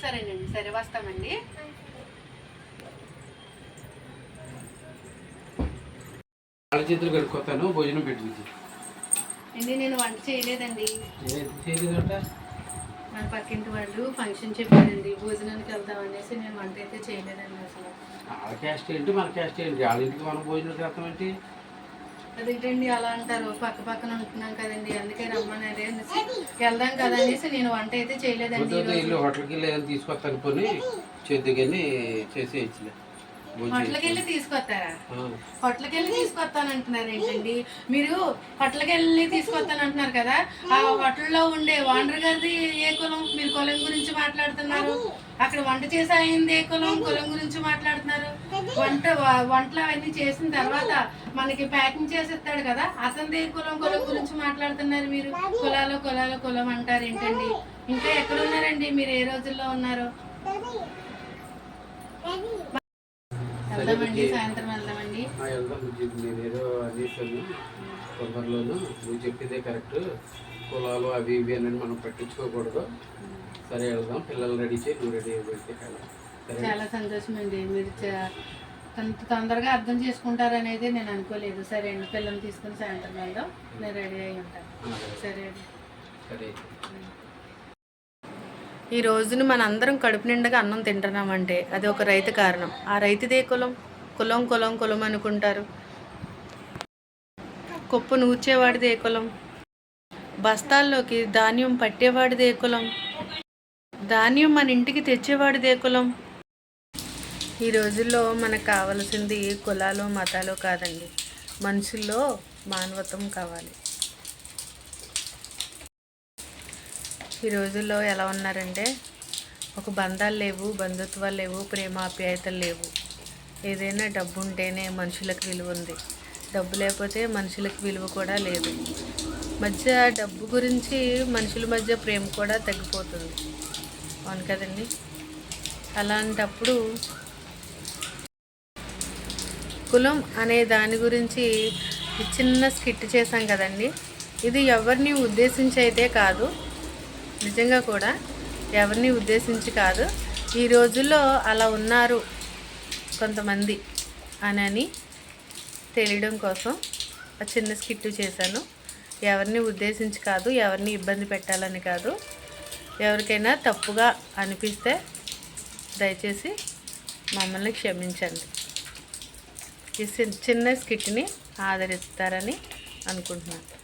సరేనండి. సరే వస్తామండి. ఆ, సరే. వాళ్ళ చేతులు కడుక్కోతాను భోజనం పెట్టి అండి నేను వంట చేయలేదండి. చేయలేదంట? మన పక్కింటి వాళ్ళు ఫంక్షన్ చెప్పారండి భోజనానికి వెళ్దాం అనేసి నేను వంట అయితే చేయలేదండి అసలు. వాళ్ళ క్యాస్ట్ ఏంటి? మన క్యాస్ట్ ఏంటి? వాళ్ళ ఇంటికి మనం భోజనం చేస్తాం ఏంటి? అదేంటండి అలా అంటారు పక్క పక్కన ఉంటున్నాం కదండి అందుకే రమ్మనేది అనేసి వెళ్దాం కదా అనేసి నేను వంట అయితే చేయలేదండి. ఇల్లు హోటల్కి తీసుకొస్తాను కొని చేద్దు కానీ చేసేయచ్చులే. భోజనం హోటల్కి వెళ్ళి తీసుకొస్తారా? ఆ. హోటల్కి వెళ్ళి తీసుకొస్తానంటున్నారు ఏంటండి? మీరు హోటల్కి వెళ్ళి తీసుకొస్తానంటున్నారు కదా? ఆ హోటల్లో ఉండే ఓనర్ గారిది ఏ కులం? మీరు కులం గురించి మాట్లాడుతున్నారు. అక్కడ వంట చేసి అయింది ఏ కులం? కులం గురించి మాట్లాడుతున్నారు. వంట వంటలు అవన్నీ చేసిన తర్వాత మనకి ప్యాకింగ్ చేసి ఇస్తాడు కదా? అతనిది ఏ కులం? కులం గురించి మాట్లాడుతున్నారు మీరు. కులాలు కులాలు కులం అంటారు ఏంటండి? ఇంకా ఎక్కడ ఉన్నారండి మీరు ఏ రోజుల్లో ఉన్నారు? వెళ్దామండి సాయంత్రం వెళ్దామండి. ఆ, వెళ్దాం బుజ్జి నేను ఏదో అనేసాను తొందరలోను నువ్వు చెప్పిందే కరెక్ట్. కులాలు అవి ఇవి అని మనం పట్టించుకోకూడదు. సరే వెళ్దాం. పిల్లలు రెడీ చేయి నువ్వు రెడీ అయిపోతే చాలా సంతోషం అండి మీరు తొందరగా అర్థం చేసుకుంటారు అనేది నేను అనుకోలేదు. సరే అండి. పిల్లల్ని తీసుకుని సాయంత్రం వెళ్దాం. నేను రెడీ అయి ఉంటాను. సరే అండి. సరే. ఈ రోజున మనందరం కడుపు నిండగా అన్నం తింటున్నామంటే అది ఒక రైతు కారణం. ఆ రైతుదే కులం. కులం కులం కులం అనుకుంటారు. కుప్ప నూర్చేవాడిదే కులం. బస్తాల్లోకి ధాన్యం పట్టేవాడిదే కులం. ధాన్యం మన ఇంటికి తెచ్చేవాడిదే కులం. ఈ రోజుల్లో మనకు కావలసింది కులాలు మతాలు కాదండి. మనుషుల్లో మానవత్వం కావాలి. ఈ రోజుల్లో ఎలా ఉన్నారంటే ఒక బంధాలు లేవు బంధుత్వాలు లేవు ప్రేమ ఆప్యాయతలు లేవు. ఏదైనా డబ్బు ఉంటేనే మనుషులకు విలువ ఉంది. డబ్బు లేకపోతే మనుషులకు విలువ కూడా లేదు. మధ్య డబ్బు గురించి మనుషుల మధ్య ప్రేమ కూడా తగ్గిపోతుంది. అవును కదండి? అలాంటప్పుడు కులం అనే దాని గురించి చిన్న స్కిట్ చేశాం కదండి? ఇది ఎవరిని ఉద్దేశించి అయితే కాదు. నిజంగా కూడా ఎవరిని ఉద్దేశించి కాదు. ఈ రోజుల్లో అలా ఉన్నారు కొంతమంది అని తెలియడం కోసం ఆ చిన్న స్కిట్ చేశాను. ఎవరిని ఉద్దేశించి కాదు ఎవరిని ఇబ్బంది పెట్టాలని కాదు. ఎవరికైనా తప్పుగా అనిపిస్తే దయచేసి మమ్మల్ని క్షమించండి. ఈ చిన్న స్కిట్ని ఆదరిస్తారని అనుకుంటున్నాను.